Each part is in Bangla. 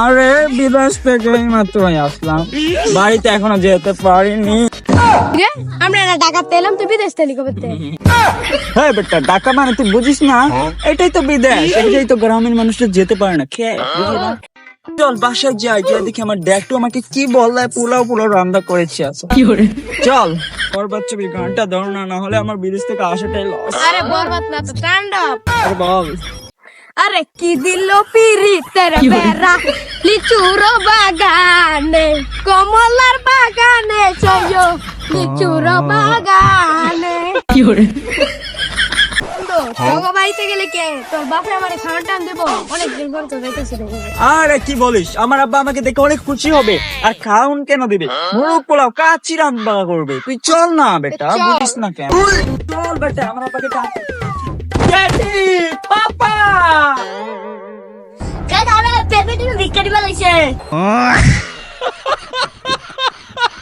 আরে বিদেশ থেকে মাত্র আসলাম। বাড়িতে এখনও যেতে পারিনি। রে আমরা না ডাকাতে এলাম তুই বিদেশ থেকে কবে হ্যাঁ বেটা ঢাকা মানে তুই বুঝিস না? এটাই তো বিদেশ এটাই তো গ্রামীণ মানুষরা যেতে পারে না খেয়ে। চল বাসায় যাই গিয়ে দেখি আমার ড্যাকটু আমাকে কি বললে পোলাও পোলাও রান্না করেছে চল ওর বাচ্চা বি গানটা ধর না না হলে আমার বিদেশ থেকে আসাটাই লস আরে বরবাদ না তো তাণ্ডব আর বল। আরে কি দিল পিরিতের বেড়া? লিচুর বাগানে কমলার বাগানে চয় লিচুর বাগানে। কে দেখে আরে কি বলিস? আমার আব্বা আমাকে দেখে অনেক খুশি হবে। আর খাউন কেন দিবে? মুরগ পোলাও কাচি রান্না করবে। তুই চল না বেটা। বুঝিস না কেন? চল বেটা আমার আব্বাকে ড্যাডি পাপা!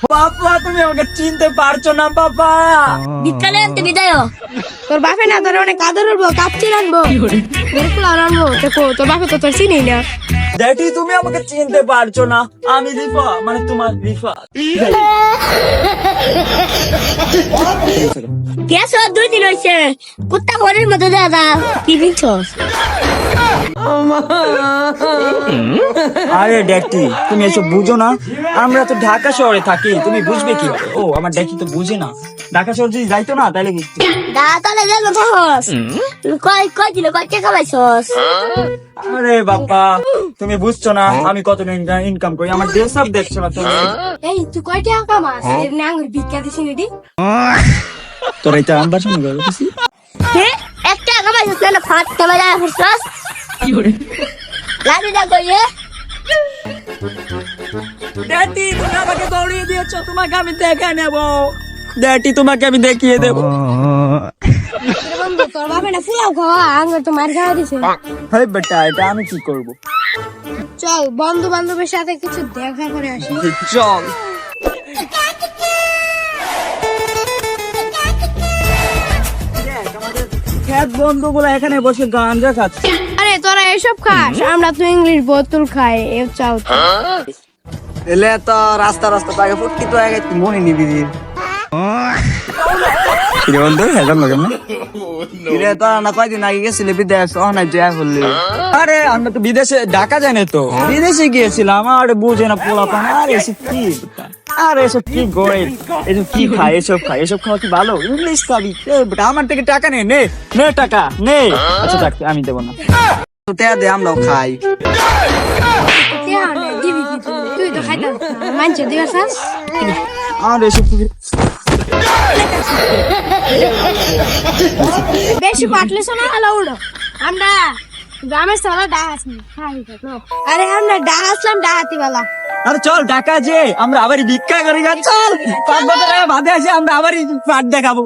পাপা তুমি আমাকে চিনতে পারছ না পাপা তোর বাপে না তোর অনেক আদর উঠবো কাপচি রাখব এরকম রাখব দেখো তোর বাপে তো তোর চিনি না। ড্যাডি তুমি আমাকে চিনতে পারছ না। আমি রিফা মানে তোমার রিফা। গ্যাস দুই দিন হয়েছে কুত্তা ঘরের মতো দাদা। কি দিচ্ছস আরে ড্যাডি তুমি এসব বুঝো না। আমরা তো ঢাকা শহরে থাকি তুমি বুঝবে কি ও আমার ড্যাডি তো বুঝে না। ঢাকা শহর যদি যাইতো না তাহলে তাহলে গেল থাকস কয় কয় কিলো কয় টাকা পাইছস? আরে বাবা তুমি বুঝছ না আমি কত ইনকাম করি। আমার দেশ সব দেখছ না তুমি। এই তুই কয় টাকা কামাস এর না আঙ্গুর ভিক্ষা দিছি নাকি? তোর এটা আমার শুনে গেল বুঝছি হ্যাঁ? এক টাকা পাইছস না ফাট কইয়ে ড্যাডি তুমি আমাকে দৌড়িয়ে দিয়েছ তোমাকে আমি দেখে নেব। ড্যাডি তোমাকে আমি দেখিয়ে দেবো। বন্ধু তোর বাপে না ফুলাও খাওয়া আঙ্গুর তো মার খাওয়া দিছে। বেটা এটা আমি কি করব? চল বন্ধু বান্ধবের সাথে কিছু দেখা করে আসি। চল। খ্যাত বন্ধুগুলো এখানে বসে গাঞ্জা খাচ্ছে। এসব খাস আমরা তো ইংলিশ বোতল খাই এ চাও এলে তো রাস্তা রাস্তা পাকে ফুটকি তো আগে তুই মনে নিবি দিন। বন্ধু হেজাম লাগে না? কিরে তো না কয়দিন আগে গেছিলে বিদেশ ও না জয় আরে আমরা তো বিদেশে ঢাকা যায় তো। বিদেশে গিয়েছিলাম আরে বুঝে না পোলা পান আরে এসব কি? আরে এসব কি গোয়েল? এসব কি খায় এসব খায় এসব খাওয়া কি ভালো? ইংলিশ খাবি আমার থেকে টাকা নে নে নে টাকা নে। আচ্ছা আমি দেবো না। দে আমরাও খাই। আর এসব বেশি শোনা উড়ো। আমরা গ্রামের ডাহাস আরে আমরা ডাহাসলাম ডাহাতি বালা। আরে চল ঢাকা যে আমরা আবার ভিক্ষা করি গা, চল পাঁচ বছর আগে বাদে আসে আমরা আবার পাট দেখাবো।